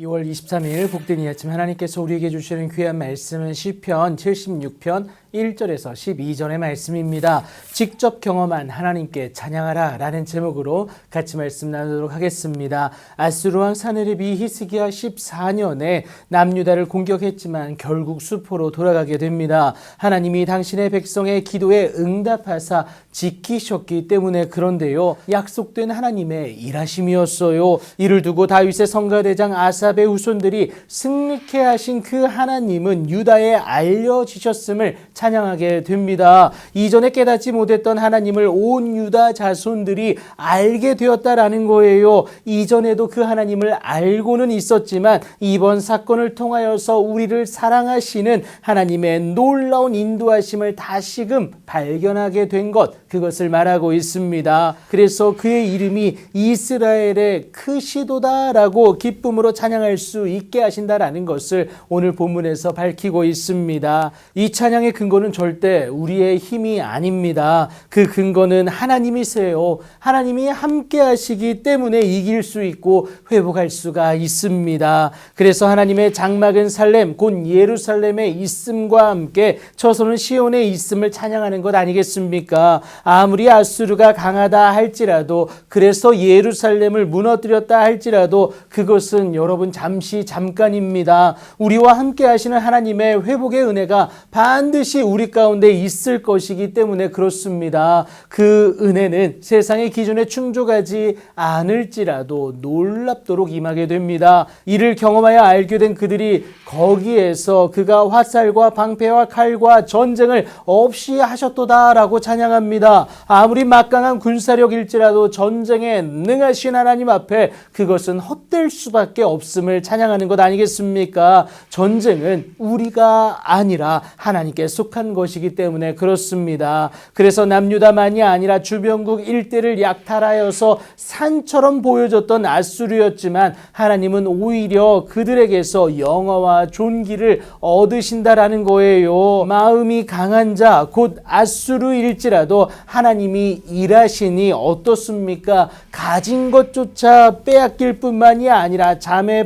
2월 23일 복된 이 아침 하나님께서 우리에게 주시는 귀한 말씀은 시편 76편 1절에서 12절의 말씀입니다. 직접 경험한 하나님께 찬양하라 라는 제목으로 같이 말씀 나누도록 하겠습니다. 아수르왕 사네립이 히스기야 14년에 남유다를 공격했지만 결국 수포로 돌아가게 됩니다. 하나님이 당신의 백성의 기도에 응답하사 지키셨기 때문에 그런데요. 약속된 하나님의 일하심이었어요. 이를 두고 다윗의 성가대장 아 삽의 후손들이 승리케 하신 그 하나님은 유다에 알려지셨음을 찬양하게 됩니다. 이전에 깨닫지 못했던 하나님을 온 유다 자손들이 알게 되었다라는 거예요. 이전에도 그 하나님을 알고는 있었지만 이번 사건을 통하여서 우리를 사랑하시는 하나님의 놀라운 인도하심을 다시금 발견하게 된 것, 그것을 말하고 있습니다. 그래서 그의 이름이 이스라엘의 크시도다라고 기쁨으로 찬양 할 수 있게 하신다라는 것을 오늘 본문에서 밝히고 있습니다. 이 찬양의 근거는 절대 우리의 힘이 아닙니다. 그 근거는 하나님이세요. 하나님이 함께 하시기 때문에 이길 수 있고 회복할 수가 있습니다. 그래서 하나님의 장막은 살렘 곧 예루살렘에 있음과 함께 처소는 시온에 있음을 찬양하는 것 아니겠습니까? 아무리 아수르가 강하다 할지라도 그래서 예루살렘을 무너뜨렸다 할지라도 그것은 여러분 잠시 잠깐입니다. 우리와 함께 하시는 하나님의 회복의 은혜가 반드시 우리 가운데 있을 것이기 때문에 그렇습니다. 그 은혜는 세상의 기준에 충족하지 않을지라도 놀랍도록 임하게 됩니다. 이를 경험하여 알게 된 그들이 거기에서 그가 화살과 방패와 칼과 전쟁을 없이 하셨도다라고 찬양합니다. 아무리 막강한 군사력일지라도 전쟁에 능하신 하나님 앞에 그것은 헛될 수밖에 없 음을 찬양하는 것 아니겠습니까? 전쟁은 우리가 아니라 하나님께 속한 것이기 때문에 그렇습니다. 그래서 남유다만이 아니라 주변국 일대를 약탈하여서 산처럼 보여줬던 아수르였지만 하나님은 오히려 그들에게서 영화와 존귀를 얻으신다라는 거예요. 마음이 강한 자, 곧 아수르일지라도 하나님이 일하시니 어떻습니까? 가진 것조차 빼앗길 뿐만이 아니라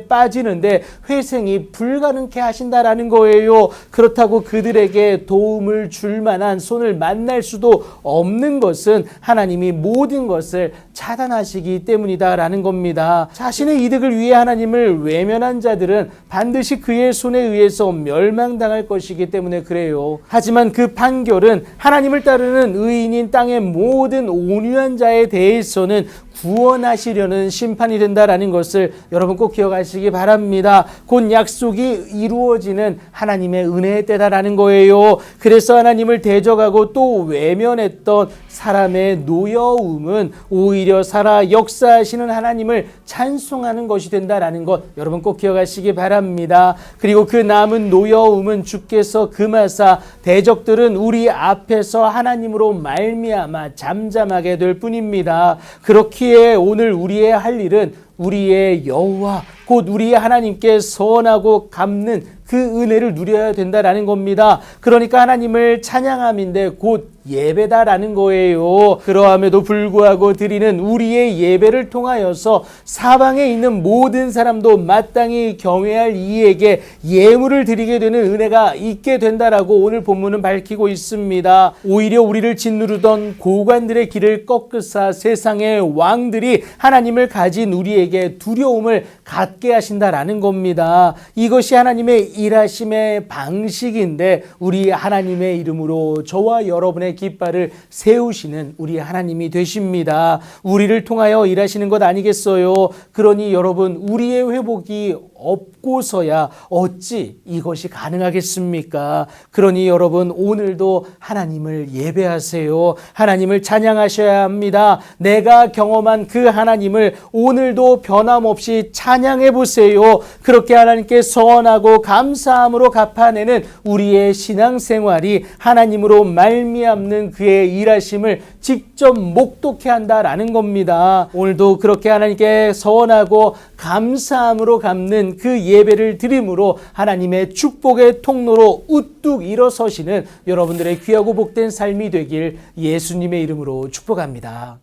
빠지는데 회생이 불가능케 하신다라는 거예요. 그렇다고 그들에게 도움을 줄 만한 손을 만날 수도 없는 것은 하나님이 모든 것을 차단하시기 때문이다라는 겁니다. 자신의 이득을 위해 하나님을 외면한 자들은 반드시 그의 손에 의해서 멸망당할 것이기 때문에 그래요. 하지만 그 판결은 하나님을 따르는 의인인 땅의 모든 온유한 자에 대해서는 구원하시려는 심판이 된다라는 것을 여러분 꼭 기억하시기 바랍니다. 곧 약속이 이루어지는 하나님의 은혜의 때다라는 거예요. 그래서 하나님을 대적하고 또 외면했던 사람의 노여움은 오히려 살아 역사하시는 하나님을 찬송하는 것이 된다라는 것 여러분 꼭 기억하시기 바랍니다. 그리고 그 남은 노여움은 주께서 금하사 대적들은 우리 앞에서 하나님으로 말미암아 잠잠하게 될 뿐입니다. 그렇기에 오늘 우리의 할 일은 우리의 여호와 곧 우리의 하나님께 선하고 갚는 그 은혜를 누려야 된다라는 겁니다. 그러니까 하나님을 찬양함인데 곧 예배다라는 거예요. 그러함에도 불구하고 드리는 우리의 예배를 통하여서 사방에 있는 모든 사람도 마땅히 경외할 이에게 예물을 드리게 되는 은혜가 있게 된다라고 오늘 본문은 밝히고 있습니다. 오히려 우리를 짓누르던 고관들의 길을 꺾으사 세상의 왕들이 하나님을 가진 우리에게 두려움을 갖게 하신다라는 겁니다. 이것이 하나님의 일하심의 방식인데 우리 하나님의 이름으로 저와 여러분의 깃발을 세우시는 우리 하나님이 되십니다. 우리를 통하여 일하시는 것 아니겠어요? 그러니 여러분 우리의 회복이 없고서야 어찌 이것이 가능하겠습니까? 그러니 여러분 오늘도 하나님을 예배하세요. 하나님을 찬양하셔야 합니다. 내가 경험한 그 하나님을 오늘도 변함없이 찬양해 보세요. 그렇게 하나님께 선하고 감사함으로 갚아내는 우리의 신앙생활이 하나님으로 말미암는 그의 일하심을 직접 목독해 한다라는 겁니다. 오늘도 그렇게 하나님께 선하고 감사함으로 갚는 그 예배를 드림으로 하나님의 축복의 통로로 우뚝 일어서시는 여러분들의 귀하고 복된 삶이 되길 예수님의 이름으로 축복합니다.